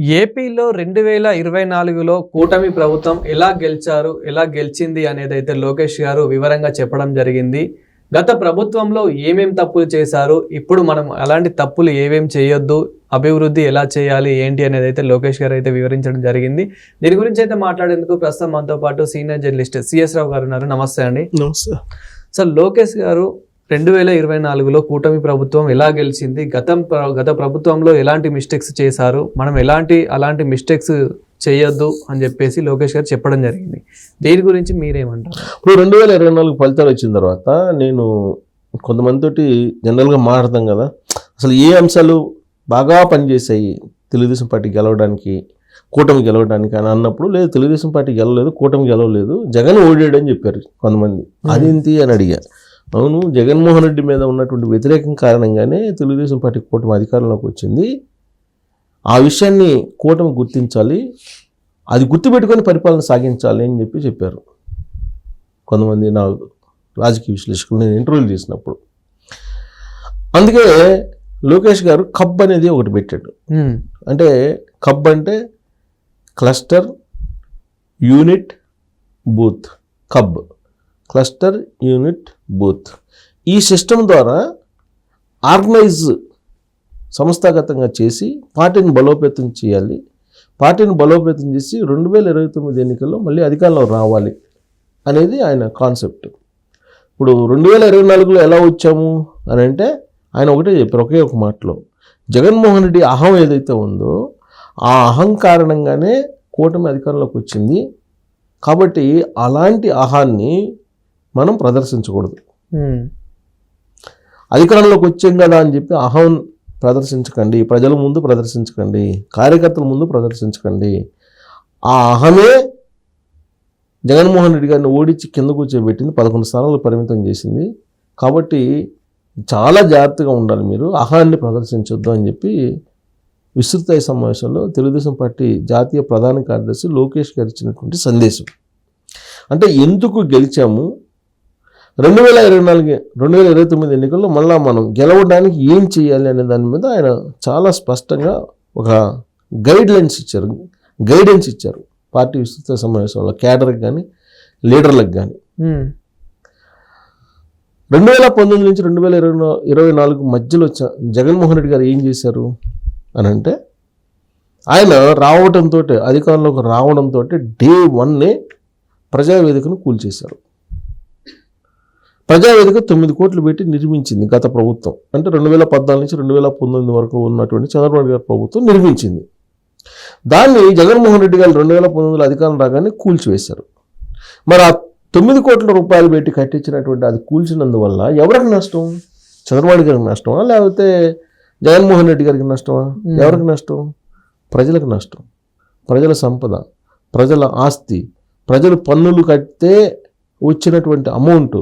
ఏపీలో రెండు వేల ఇరవై నాలుగులో కూటమి ప్రభుత్వం ఎలా గెలిచారు ఎలా గెలిచింది అనేది అయితే లోకేష్ గారు వివరంగా చెప్పడం జరిగింది. గత ప్రభుత్వంలో ఏమేం తప్పులు చేశారు ఇప్పుడు మనం అలాంటి తప్పులు ఏమేం చేయొద్దు అభివృద్ధి ఎలా చేయాలి ఏంటి అనేది అయితే లోకేష్ గారు అయితే వివరించడం జరిగింది. దీని గురించి అయితే మాట్లాడేందుకు ప్రస్తుతం మనతో పాటు సీనియర్ జర్నలిస్ట్ సిఎస్ రావు గారు ఉన్నారు. నమస్తే అండి. నమస్తే. సో లోకేష్ గారు రెండు వేల ఇరవై నాలుగులో కూటమి ప్రభుత్వం ఎలా గెలిచింది? గతం గత ప్రభుత్వంలో ఎలాంటి మిస్టేక్స్ చేశారు? మనం ఎలాంటి అలాంటి మిస్టేక్స్ చేయొద్దు అని చెప్పేసి లోకేష్ గారు చెప్పడం జరిగింది. దీని గురించి మీరేమంటారు? ఇప్పుడు రెండు వేల ఇరవై నాలుగు ఫలితాలు వచ్చిన తర్వాత నేను కొంతమందితోటి జనరల్గా మాట్లాడతాం కదా. అసలు ఏ అంశాలు బాగా పనిచేసాయి తెలుగుదేశం పార్టీ గెలవడానికి కూటమి గెలవడానికి అని అన్నప్పుడు లేదు తెలుగుదేశం పార్టీ గెలవలేదు కూటమి గెలవలేదు. జగన్ ఓడాడు అని చెప్పారు కొంతమంది. అదేంటి అని అడిగా అవును జగన్మోహన్ రెడ్డి మీద ఉన్నటువంటి వ్యతిరేకం కారణంగానే తెలుగుదేశం పార్టీ కూటమి అధికారంలోకి వచ్చింది. ఆ విషయాన్ని కూటమి గుర్తించాలి. అది గుర్తుపెట్టుకొని పరిపాలన సాగించాలి అని చెప్పి చెప్పారు. కొంతమంది నా రాజకీయ విశ్లేషకులు నేను ఇంటర్వ్యూలు చేసినప్పుడు. అందుకే లోకేష్ గారు కబ్ అనేది ఒకటి పెట్టాడు. అంటే కబ్ అంటే cluster unit booth CUB. Cluster unit booth. ఈ సిస్టమ్ ద్వారా ఆర్గనైజ్ సంస్థాగతంగా చేసి పార్టీని బలోపేతం చేయాలి. పార్టీని బలోపేతం చేసి రెండు వేల ఇరవై తొమ్మిది ఎన్నికల్లో మళ్ళీ అధికారంలో రావాలి అనేది ఆయన కాన్సెప్ట్. ఇప్పుడు రెండు వేల ఇరవై నాలుగులో ఎలా వచ్చాము అని అంటే ఆయన ఒకటే చెప్పారు ఒకే ఒక మాటలో. జగన్మోహన్ రెడ్డి అహం ఏదైతే ఉందో ఆ అహం కారణంగానే కూటమి అధికారంలోకి వచ్చింది. కాబట్టి అలాంటి అహాన్ని మనం ప్రదర్శించకూడదు. అధికారంలోకి వచ్చాం కదా అని చెప్పి అహం ప్రదర్శించకండి ప్రజల ముందు ప్రదర్శించకండి కార్యకర్తల ముందు ప్రదర్శించకండి. ఆ అహమే జగన్మోహన్ రెడ్డి గారిని ఓడించి కింద కూర్చోబెట్టింది పదకొండు స్థానాలు పరిమితం చేసింది. కాబట్టి చాలా జాగ్రత్తగా ఉండాలి మీరు అహాన్ని ప్రదర్శించొద్దు అని చెప్పి విస్తృత సమావేశంలో తెలుగుదేశం పార్టీ జాతీయ ప్రధాన కార్యదర్శి లోకేష్ గారు ఇచ్చినటువంటి సందేశం. అంటే ఎందుకు గెలిచాము? రెండు వేల ఇరవై నాలుగు రెండు వేల ఇరవై తొమ్మిది ఎన్నికల్లో మళ్ళా మనం గెలవడానికి ఏం చేయాలి అనే దాని మీద ఆయన చాలా స్పష్టంగా ఒక గైడ్ లైన్స్ ఇచ్చారు. గైడెన్స్ ఇచ్చారు. పార్టీ విస్తృత సమావేశంలో క్యాడర్కి కానీ లీడర్లకు కానీ రెండు వేల పంతొమ్మిది నుంచి రెండు వేల ఇరవై ఇరవై నాలుగు మధ్యలో జగన్మోహన్ రెడ్డి గారు ఏం చేశారు అని అంటే ఆయన రావడంతో అధికారంలోకి రావడంతో డే వన్నే ప్రజావేదికను కూల్చేశారు. ప్రజావేదిక తొమ్మిది కోట్లు పెట్టి నిర్మించింది గత ప్రభుత్వం. అంటే రెండు వేల పద్నాలుగు నుంచి రెండు వేల పంతొమ్మిది వరకు ఉన్నటువంటి చంద్రబాబు గారి ప్రభుత్వం నిర్మించింది. దాన్ని జగన్మోహన్ రెడ్డి గారు రెండు వేల పంతొమ్మిదిలో అధికారం రాగానే కూల్చివేశారు. మరి ఆ తొమ్మిది కోట్ల రూపాయలు పెట్టి కట్టించినటువంటి అది కూల్చినందువల్ల ఎవరికి నష్టం? చంద్రబాబు గారికి నష్టమా? లేకపోతే జగన్మోహన్ రెడ్డి గారికి నష్టమా? ఎవరికి నష్టం? ప్రజలకు నష్టం. ప్రజల సంపద ప్రజల ఆస్తి ప్రజలు పన్నులు కడితే వచ్చినటువంటి అమౌంట్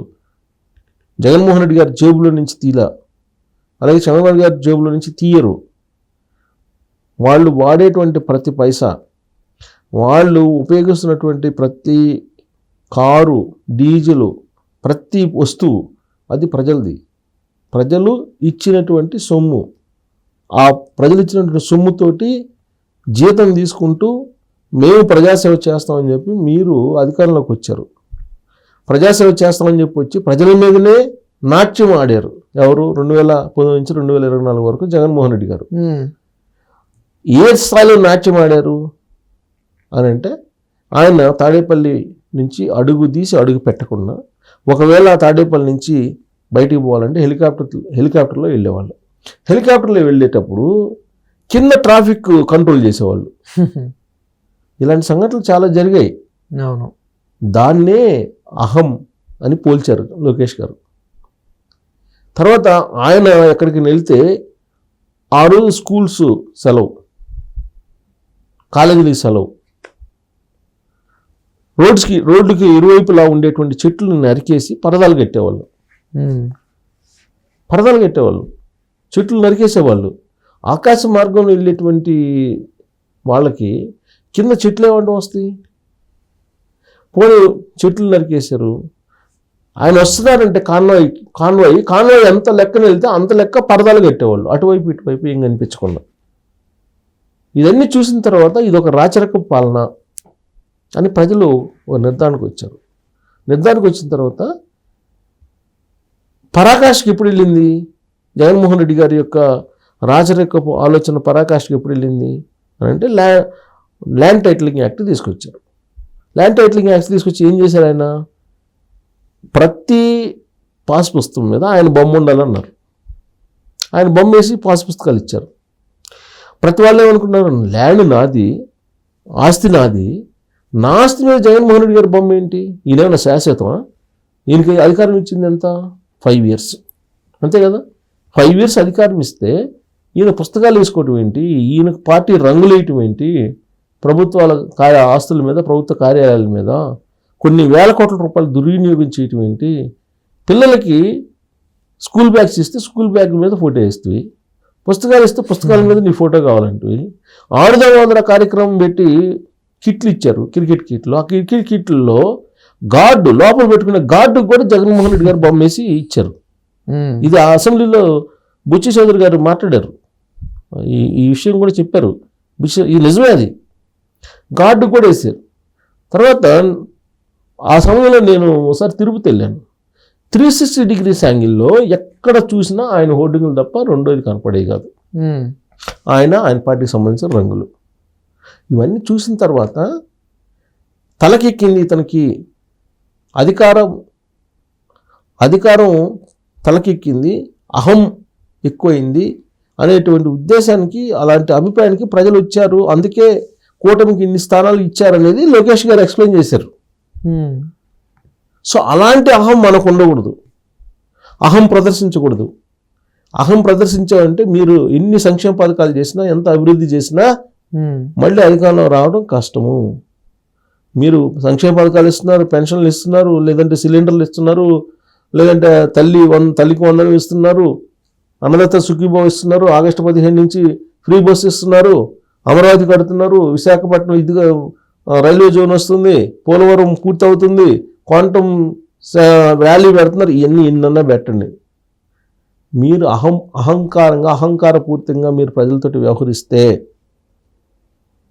జగన్మోహన్ రెడ్డి గారి జేబులో నుంచి తీలా. అలాగే చంద్రబాబు గారి జేబులో నుంచి తీయరు. వాళ్ళు వాడేటువంటి ప్రతి పైసా వాళ్ళు ఉపయోగిస్తున్నటువంటి ప్రతి కారు డీజిలు ప్రతి వస్తువు అది ప్రజలది. ప్రజలు ఇచ్చినటువంటి సొమ్ము. ఆ ప్రజలు ఇచ్చినటువంటి సొమ్ముతోటి జీతం తీసుకుంటూ మేము ప్రజాసేవ చేస్తామని చెప్పి మీరు అధికారంలోకి వచ్చారు. ప్రజాసేవ చేస్తామని చెప్పి వచ్చి ప్రజల మీదనే నాట్యం ఆడారు. ఎవరు? రెండు వేల పంతొమ్మిది నుంచి రెండు వేల ఇరవై నాలుగు వరకు జగన్మోహన్ రెడ్డి గారు. ఏ స్థాయిలో నాట్యం ఆడారు? అని అంటే ఆయన తాడేపల్లి నుంచి అడుగు తీసి అడుగు పెట్టకుండా ఒకవేళ తాడేపల్లి నుంచి బయటికి పోవాలంటే హెలికాప్టర్ హెలికాప్టర్లో వెళ్ళేవాళ్ళు. హెలికాప్టర్లో వెళ్ళేటప్పుడు కింద ట్రాఫిక్ కంట్రోల్ చేసేవాళ్ళు. ఇలాంటి సంఘటనలు చాలా జరిగాయి. అవును. దాన్నే అహం అని పోల్చారు లోకేష్ గారు. తర్వాత ఆయన ఎక్కడికి వెళ్తే ఆ రోజు స్కూల్స్ సెలవు కాలేజీలకి సెలవు. రోడ్స్కి రోడ్లకి ఇరువైపులా ఉండేటువంటి చెట్లు నరికేసి పరదాలు కట్టేవాళ్ళు. పరదాలు కట్టేవాళ్ళు. చెట్లు నరికేసేవాళ్ళు. ఆకాశ మార్గంలో వెళ్ళేటువంటి వాళ్ళకి కింద చెట్లు ఏమంటే వస్తాయి? పోనీ చెట్లు నరికేశారు. ఆయన వస్తున్నారంటే కాన్వాయ్ కాన్వాయ్. కాన్వాయ్ ఎంత లెక్కన వెళ్తే అంత లెక్క పరదాలు కట్టేవాళ్ళు. అటువైపు ఇటువైపు ఏం కనిపించకుండా. ఇవన్నీ చూసిన తర్వాత ఇది ఒక రాచరిక పాలన అని ప్రజలు ఒక నిర్ధారణకు వచ్చారు. నిర్ధారణకు వచ్చిన తర్వాత పరాకాష్కి ఎప్పుడు వెళ్ళింది? జగన్మోహన్ రెడ్డి గారి యొక్క రాచరికపు ఆలోచన పరాకాష్కి ఎప్పుడు వెళ్ళింది? అని అంటే ల్యాండ్ ల్యాండ్ టైటిలింగ్ యాక్ట్ తీసుకొచ్చారు. ల్యాండ్ టైటిలింగ్ యాక్ట్ తీసుకొచ్చి ఏం చేశారు ఆయన? ప్రతి పాస్ పుస్తకం మీద ఆయన బొమ్మ ఉండాలన్నారు. ఆయన బొమ్మ వేసి పాస్ పుస్తకాలు ఇచ్చారు. ప్రతి వాళ్ళు ఏమనుకున్నారు ల్యాండ్ నాది ఆస్తి నాది నా ఆస్తి మీద జగన్మోహన్ రెడ్డి గారి బొమ్మ ఏంటి? ఈయనేమన్నా శాశ్వతమా? ఈయనకి అధికారం ఇచ్చింది ఎంత? ఫైవ్ ఇయర్స్ అంతే కదా? ఫైవ్ ఇయర్స్ అధికారం ఇస్తే ఈయన పుస్తకాలు వేసుకోవటం ఏంటి? ఈయనకు పార్టీ రంగులు వేయటం ఏంటి? ప్రభుత్వాల కార్య ఆస్తుల మీద ప్రభుత్వ కార్యాలయాల మీద కొన్ని వేల కోట్ల రూపాయలు దుర్వినియోగం చేయటం ఏంటి? పిల్లలకి స్కూల్ బ్యాగ్స్ ఇస్తే స్కూల్ బ్యాగ్ మీద ఫోటో వేస్తుంది పుస్తకాలు ఇస్తే పుస్తకాల మీద నీ ఫోటో కావాలంటే ఆడుదాం వందల కార్యక్రమం పెట్టి కిట్లు ఇచ్చారు క్రికెట్ కిట్లు. ఆ క్రికెట్ కిట్లలో గార్డు లోపల పెట్టుకునే గార్డు కూడా జగన్మోహన్ రెడ్డి గారు బొమ్మ వేసి ఇచ్చారు. ఇది ఆ అసెంబ్లీలో బుచ్చి చౌదరి గారు మాట్లాడారు. ఈ ఈ విషయం కూడా చెప్పారు. బుచ్చి ఇది నిజమే అది. గార్డు కూడా వేసారు. తర్వాత ఆ సమయంలో నేను ఒకసారి తిరుపతి వెళ్ళాను. త్రీ సిక్స్టీ డిగ్రీస్ యాంగిల్లో ఎక్కడ చూసినా ఆయన హోర్డింగులు తప్ప రెండోది కనపడేవి కాదు. ఆయన ఆయన పార్టీకి సంబంధించిన రంగులు. ఇవన్నీ చూసిన తర్వాత తలకెక్కింది ఇతనికి అధికారం. అధికారం తలకెక్కింది అహం ఎక్కువైంది అనేటువంటి ఉద్దేశానికి అలాంటి అభిప్రాయానికి ప్రజలు వచ్చారు. అందుకే కూటమికి ఇన్ని స్థానాలు ఇచ్చారనేది లోకేష్ గారు ఎక్స్ప్లెయిన్ చేశారు. సో అలాంటి అహం మనకు ఉండకూడదు. అహం ప్రదర్శించకూడదు. అహం ప్రదర్శించామంటే మీరు ఎన్ని సంక్షేమ పథకాలు చేసినా ఎంత అభివృద్ధి చేసినా మళ్ళీ అధికారంలో రావడం కష్టము. మీరు సంక్షేమ పథకాలు ఇస్తున్నారు పెన్షన్లు ఇస్తున్నారు లేదంటే సిలిండర్లు ఇస్తున్నారు లేదంటే తల్లి వన్ తల్లికి వందనం ఇస్తున్నారు అన్నదత్త సుఖీభావ ఇస్తున్నారు ఆగస్టు పదిహేను నుంచి ఫ్రీ బస్ ఇస్తున్నారు అమరావతి కడుతున్నారు విశాఖపట్నం ఇదిగా రైల్వే జోన్ వస్తుంది పోలవరం పూర్తవుతుంది క్వాంటమ్ వ్యాలీ పెడుతున్నారు ఇవన్నీ ఎన్నన్నా పెట్టండి. మీరు అహం అహంకారంగా అహంకారపూర్తిగా మీరు ప్రజలతోటి వ్యవహరిస్తే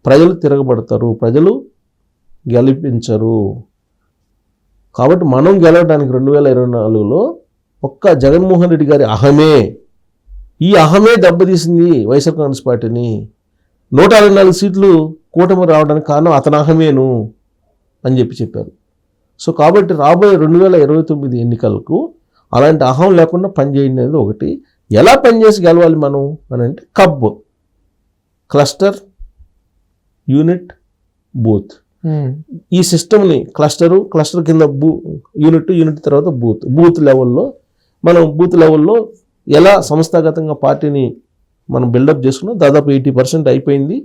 ప్రజలు తిరగబడతారు ప్రజలు గెలిపించరు. కాబట్టి మనం గెలవడానికి రెండు వేల ఇరవై నాలుగులో ఒక్క జగన్మోహన్ రెడ్డి గారి అహమే ఈ అహమే దెబ్బతీసింది వైఎస్ఆర్ కాంగ్రెస్ పార్టీని. నూట అరవై నాలుగు సీట్లు కూటమి రావడానికి కారణం అతని అహమేను అని చెప్పి చెప్పారు. సో కాబట్టి రాబోయే రెండు వేల ఇరవై తొమ్మిది ఎన్నికలకు అలాంటి అహం లేకుండా పనిచేయండి అనేది ఒకటి. ఎలా పనిచేసి గెలవాలి మనం అని అంటే కబ్ క్లస్టర్ యూనిట్ బూత్. ఉమ్, ఈ సిస్టమ్ని క్లస్టరు క్లస్టర్ కింద బూ యూనిట్ యూనిట్ తర్వాత బూత్. బూత్ లెవెల్లో మనం బూత్ లెవెల్లో ఎలా సంస్థాగతంగా పార్టీని మనం బిల్డప్ చేసుకున్నాం. దాదాపు ఎయిటీ పర్సెంట్ అయిపోయింది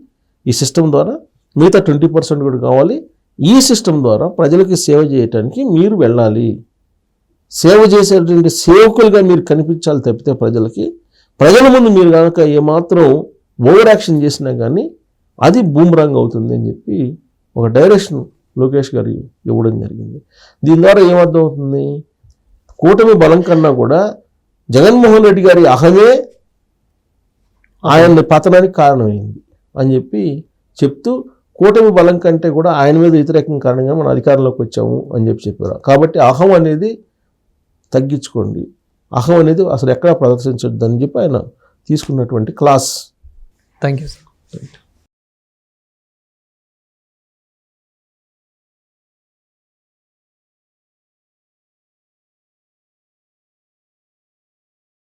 ఈ సిస్టమ్ ద్వారా. మిగతా ట్వంటీ పర్సెంట్ కూడా కావాలి. ఈ సిస్టమ్ ద్వారా ప్రజలకి సేవ చేయటానికి మీరు వెళ్ళాలి. సేవ చేసేటువంటి సేవకులుగా మీరు కనిపించాలి తప్పితే ప్రజలకి ప్రజల ముందు మీరు కనుక ఏమాత్రం ఓవర్ యాక్షన్ చేసినా కానీ అది బూమరాంగ్ అవుతుంది అని చెప్పి ఒక డైరెక్షన్ లోకేష్ గారు ఇవ్వడం జరిగింది. దీని ద్వారా ఏమర్థం అవుతుంది కూటమి బలం కన్నా కూడా జగన్మోహన్ రెడ్డి గారి అహమే ఆయన పతనానికి కారణమైంది అని చెప్పి చెప్తూ కూటమి బలం కంటే కూడా ఆయన మీద వ్యతిరేకం కారణంగా మనం అధికారంలోకి వచ్చాము అని చెప్పి చెప్పారు. కాబట్టి అహం అనేది తగ్గించుకోండి. అహం అనేది అసలు ఎక్కడా ప్రదర్శించొద్దు అని చెప్పి ఆయన తీసుకున్నటువంటి క్లాస్. Thank you sir